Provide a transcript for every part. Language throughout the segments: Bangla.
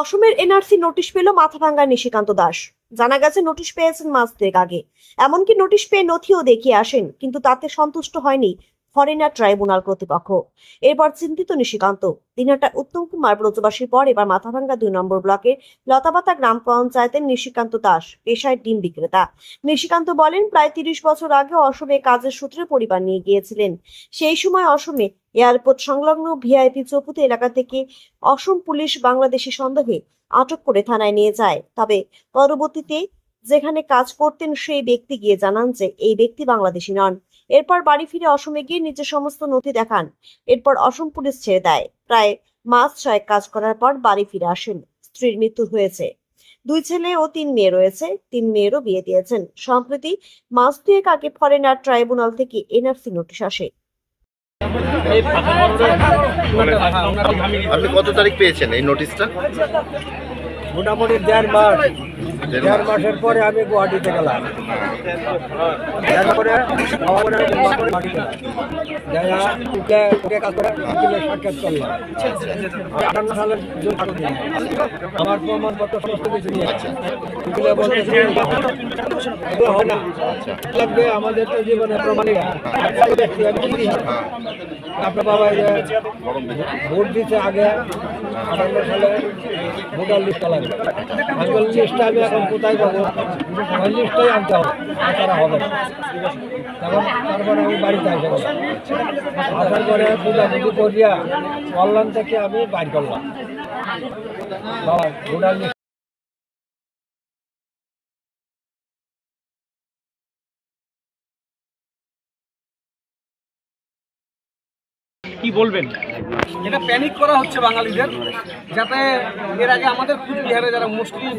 অসমের এনআরসি নোটিশ পেল মাথাভাঙ্গা নিশিকান্ত দাস। জানা গেছে, নোটিশ পেয়েছেন মাস দুয়েক আগে। এমনকি নোটিশ পেয়ে নথিও দেখিয়ে আসেন, কিন্তু তাতে সন্তুষ্ট হয়নি ফরেনার ট্রাইব্যুনাল কর্তৃপক্ষ। এরপর চিন্তিত নিশিকান্ত। দিনহাটা উত্তম কুমার ব্রজবাসীর পর এবার মাথাভাঙ্গা দুই নম্বর ব্লকের লতাপাতা গ্রাম পঞ্চায়েতের নিশিকান্ত দাস, পেশায় ডিম বিক্রেতা। নিশিকান্ত বলেন, প্রায় তিরিশ বছর আগে অসমে কাজের সূত্রে পরিবার নিয়ে গিয়েছিলেন। সেই সময় অসমে এয়ারপোর্ট সংলগ্ন ভিআইপি চৌপুতি এলাকা থেকে অসম পুলিশ বাংলাদেশি সন্দেহে আটক করে থানায় নিয়ে যায়। তবে পরবর্তীতে যেখানে কাজ করতেন সেই ব্যক্তি গিয়ে জানান যে এই ব্যক্তি বাংলাদেশি নন। এরপর বাড়ি ফিরে অসমে গিয়ে নিজের সমস্ত নথি দেখান। এরপর অসম পুলিশ ছেড়ে দেয়। প্রায় মাস ছয়েক কাজ করার পর বাড়ি ফিরে আসেন। স্ত্রীর মৃত্যু হয়েছে। দুই ছেলে ও তিন মেয়ে রয়েছে। তিন মেয়েরও বিয়ে দিয়েছেন। সম্প্রতি মাস দুয়েক আগে ফরেনার ট্রাইব্যুনাল থেকে এনআরসি নোটিশ আসে। আপনি কত তারিখ পেয়েছেন এই নোটিশটা? মোটামুটি দেড় মাস। দেড় মাসের পরে আমি গুয়াহাটিতে গেলাম। তারপরে সাক্ষাৎ করলাম। আটান্ন সালের। আমার প্রমাণপত্র সমস্ত কিছু নিয়ে আছে এগুলো হয় না লাগবে আমাদের তো জীবনে প্রমাণিক আপনার বাবা যে ভোট দিতে আগে আটান্ন সালে ভোটার লিস্টটা লাগবে আমি লিস্টটা আমি এখন কোথায় পাবো ওই লিস্টটাই আনতে হবে তাছাড়া হবে না তখন তারপরে আমি বাড়িতে আসে আসার পরে পূজা পুজো করিয়া অনলাইন থেকে আমি বাইর করলাম বাবা ভোটার লিস্ট কি বলবেন? এটা প্যানিক করা হচ্ছে বাঙালিদের, যাতে এর আগে আমাদের কুচবিহারে যারা মুসলিম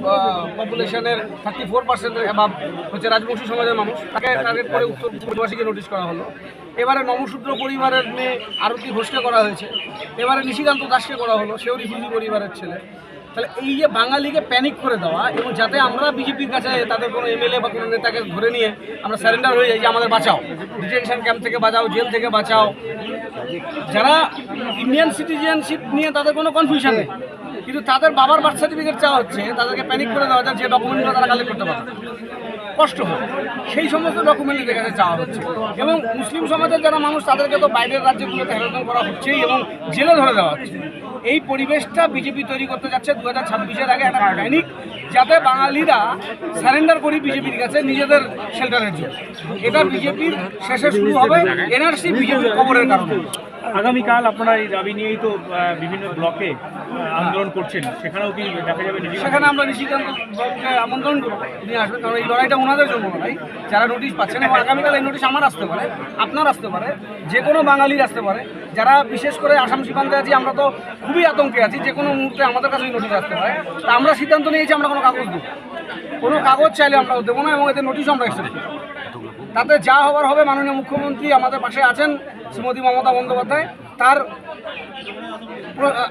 পপুলেশনের থার্টি ফোর পার্সেন্টের অ্যাভাব হচ্ছে রাজবংশী সমাজের মানুষ, তাকে টার্গেট করে উত্তর পূর্ববাসীকে নোটিশ করা হলো। এবারে নমশূদ্র পরিবারের মেয়ে আরতি ঘোষকে করা হয়েছে। এবারে নিশিকান্ত দাসকে করা হলো, সেও রিফিউজি পরিবারের ছেলে। তাহলে এই যে বাঙালিকে প্যানিক করে দেওয়া এবং যাতে আমরা বিজেপির কাছে তাদের কোনো এমএলএ বা কোনো নেতাকে ধরে নিয়ে আমরা স্যারেন্ডার হয়ে যাই যে আমাদের বাঁচাও ডিটেনশন ক্যাম্প থেকে বাঁচাও জেল থেকে বাঁচাও যারা ইন্ডিয়ান সিটিজেনশিপ নিয়ে তাদের কোনো কনফিউশন নেই। কিন্তু তাদের বাবার বার্থ সার্টিফিকেট চাওয়া হচ্ছে, তাদেরকে প্যানিক করে দেওয়া যায় যে ডকুমেন্টগুলো তারা কালেক্ট করতে পারে কষ্ট হয়। সেই সমস্ত ডকুমেন্ট এদের কাছে চাওয়া হচ্ছে। এবং মুসলিম সমাজের যারা মানুষ, তাদেরকে তো বাইরের রাজ্যগুলোতে হেরোদন করা হচ্ছেই এবং জেলে ধরে দেওয়া হচ্ছে। এই পরিবেশটা বিজেপি তৈরি করতে যাচ্ছে। দু হাজার ছাব্বিশের আগে একটা প্যানিক যাতে বাঙালিরা সারেন্ডার করি বিজেপির কাছে নিজেদের শেল্টারের জন্য। এটা বিজেপির শেষে শুরু হবে এনআরসি বিজেপির খবরের কারণে। আগামীকাল আপনারা এই দাবি নিয়েই তো বিভিন্ন ব্লকে আন্দোলন করছেন। সেখানেও কি দেখা যাবে সেখানে আমরা নিশিকান্ত আমন্ত্রণ তিনি আসবেন কারণ এই লড়াইটা ওনাদের জন্য লড়াই যারা নোটিশ পাচ্ছেন এবং আগামীকাল এই নোটিশ আমার আসতে পারে, আপনার আসতে পারে, যে কোনো বাঙালির আসতে পারে, যারা বিশেষ করে আসাম সীমান্তে আছি আমরা তো খুবই আতঙ্কে আছি, যে কোনো মুহূর্তে আমাদের কাছে নোটিশ আসতে পারে। তা আমরা সিদ্ধান্ত নিয়েছি, আমরা কোনো কাগজ দেবো কোনো কাগজ চাইলে আমরা দেবো না এবং এদের নোটিশও আমরা অ্যাকসেপ্ট করব তাতে যা হবার হবে মাননীয় মুখ্যমন্ত্রী আমাদের পাশে আছেন শ্রীমতী মমতা বন্দ্যোপাধ্যায়। তার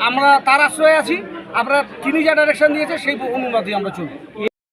আমরা তার আশ্রয়ে আছি। আমরা তিনি যা ডাইরেকশন দিয়েছে, সেই অনুবাদে আমরা চলব।